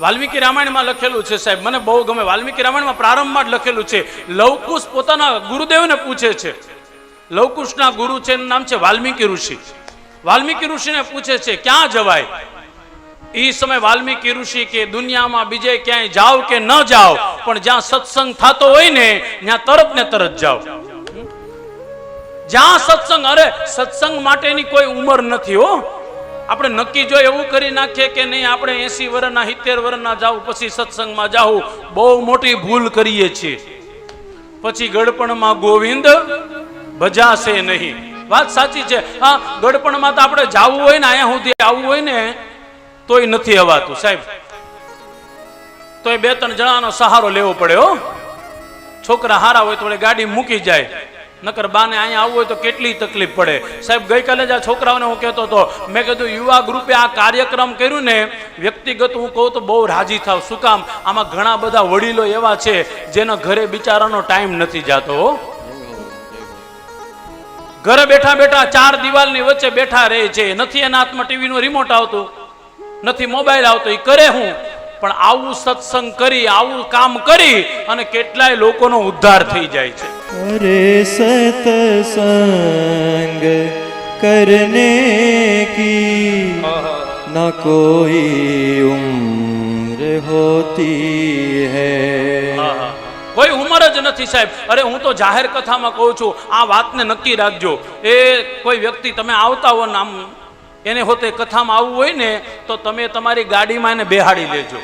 વાલ્મીકી રામાયણમાં લખેલું છે સાહેબ. મને બહુ ગમે. વાલ્મીકી રામાયણમાં પ્રારંભમાં જ લખેલું છે. લવકુશ પોતાના ગુરુદેવને પૂછે છે. લવકુશના ગુરુ છે નામ છે વાલ્મીકી ઋષિ. વાલ્મીકી ઋષિને પૂછે છે, ક્યાં જવાય? એ સમય વાલ્મીકી ઋષિ કે, દુનિયામાં બીજે ક્યાંય જાઓ કે ન જાઓ, પણ જ્યાં સત્સંગ થતો હોય ને, ત્યાં તરત ને તરત જાઓ. જ્યાં સત્સંગ, અરે, સત્સંગ માટેની કોઈ ઉંમર નથી હો. આપણે નક્કી જો એવું કરી નાખીએ કે નહીં, આપણે એસી વર્ષના સિત્તેર વર્ષના જાવ પછી સત્સંગમાં જાવું બહુ મોટી ભૂલ કરીએ છીએ. પછી ગડપણમાં ગોવિંદ ભજાશે નહીં. વાત સાચી છે. હા, ગડપણમાં તો આપણે જાવું હોય ને, અહીંયા સુધી આવવું હોય ને, તોય નથી હવાતું સાહેબ, તોય બે ત્રણ જણાનો સહારો લેવો પડે, હો. છોકરા હારા હોય તો ગાડી મૂકી જાય. નકર બાને અહીંયા આવવું હોય તો કેટલી તકલીફ પડે? સાહેબ, ગઈકાલે જ આ છોકરાઓને હું કહેતો હતો, મેં કીધું, યુવા ગ્રુપે આ કાર્યક્રમ કર્યું ને, વ્યક્તિગત હું કહું તો બહુ રાજી થાવ. શું કામ? આમાં ઘણા બધા વડીલો એવા છે જેના ઘરે બિચારાનો ટાઈમ નથી જાતો ઘરે બેઠા બેઠા ચાર દિવાલની વચ્ચે બેઠા રહે છે. નથી એના હાથમાં ટીવીનો રિમોટ આવતો, નથી મોબાઈલ આવતો એ કરે હું. પણ આવું સત્સંગ કરી, આવું કામ કરી અને કેટલાય લોકોનો ઉદ્ધાર થઈ જાય છે. अरे सतसंग करने की न कोई उम्र होती है આહા. કોઈ ઉંમર જ નથી સાહેબ અરે હું તો જાહેર કથામાં કહું છું આ વાતને નક્કી રાખજો એ કોઈ વ્યક્તિ તમે આવતા હો ને આમ એને હોતે કથામાં આવવું હોય ને તો તમે તમારી ગાડીમાં એને બેહાડી લેજો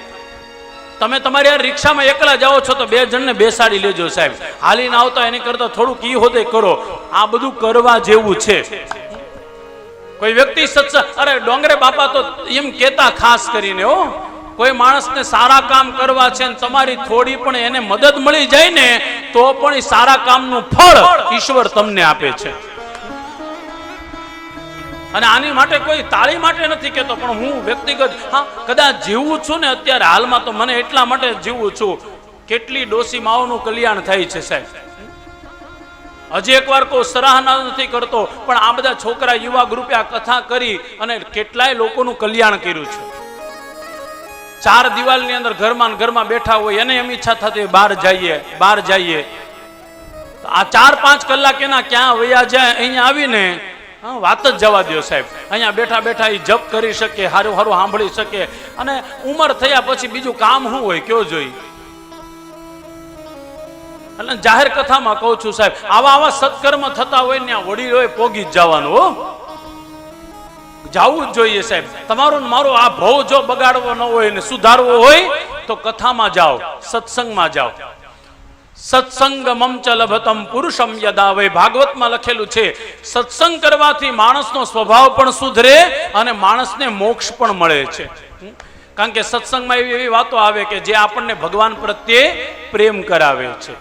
તમે તમારી આ રિક્ષામાં એકલા જાઓ છો તો બે જણને બેસાડી લેજો સાહેબ. હાલીને આવતા એની કરતા થોડુંક ઈ હોતે કરો. આ બધું કરવા જેવું છે. કોઈ વ્યક્તિ સત્સંગ અરે ડોંગરે બાપા તો એમ કેતા ખાસ કરીને હો. કોઈ માણસને સારા કામ કરવા છે ને તમારી થોડી પણ એને મદદ મળી જાય ને, તો પણ સારા કામનું ફળ ઈશ્વર તમને આપે છે. અને આની માટે કોઈ તાળી માટે નથી કેતો પણ હું વ્યક્તિગત, હા, કદાચ જીવું છું ને અત્યારે હાલમાં તો મને એટલા માટે જીવું છું. કેટલી ડોસી માઓનું કલ્યાણ થાય છે સાહેબ? હજી એકવાર કોઈ સરાહના નથી કરતો, પણ આ બધા છોકરા યુવા ગ્રુપે આ કથા કરી અને કેટલાય લોકોનું કલ્યાણ કર્યું છે. ચાર દિવાલની અંદર ઘરમાં ઘરમાં બેઠા હોય, એને એમ ઈચ્છા થતી બહાર જઈએ બહાર જઈએ. આ ચાર પાંચ કલાક એના ક્યાં વયા જાય, અહીંયા આવીને વાત જ જવા દો સાહેબ. અહીંયા બેઠા બેઠા એ જપ કરી શકે, હારું હારું સાંભળી શકે. અને ઉંમર થયા પછી બીજું કામ શું હોય, કયો જોઈ? એટલે જાહેર કથામાં કહું છું સાહેબ, આવા આવા સત્કર્મ થતા હોય ને વડીલોએ પોગી જ જવાનું, હો. જાવું જ જોઈએ સાહેબ. તમારું મારું આ ભવ જો બગાડવો ન હોય ને સુધારવો હોય, તો કથામાં જાઓ, સત્સંગમાં જાઓ. સત્સંગ મમચ લભતમ પુરુષમ યદાવે ભાગવતમાં લખેલું છે, સત્સંગ કરવાથી માણસનો સ્વભાવ પણ સુધરે અને માણસને મોક્ષ પણ મળે છે. કારણ કે સત્સંગમાં એવી એવી વાતો આવે કે જે આપણને ભગવાન પ્રત્યે પ્રેમ કરાવે છે?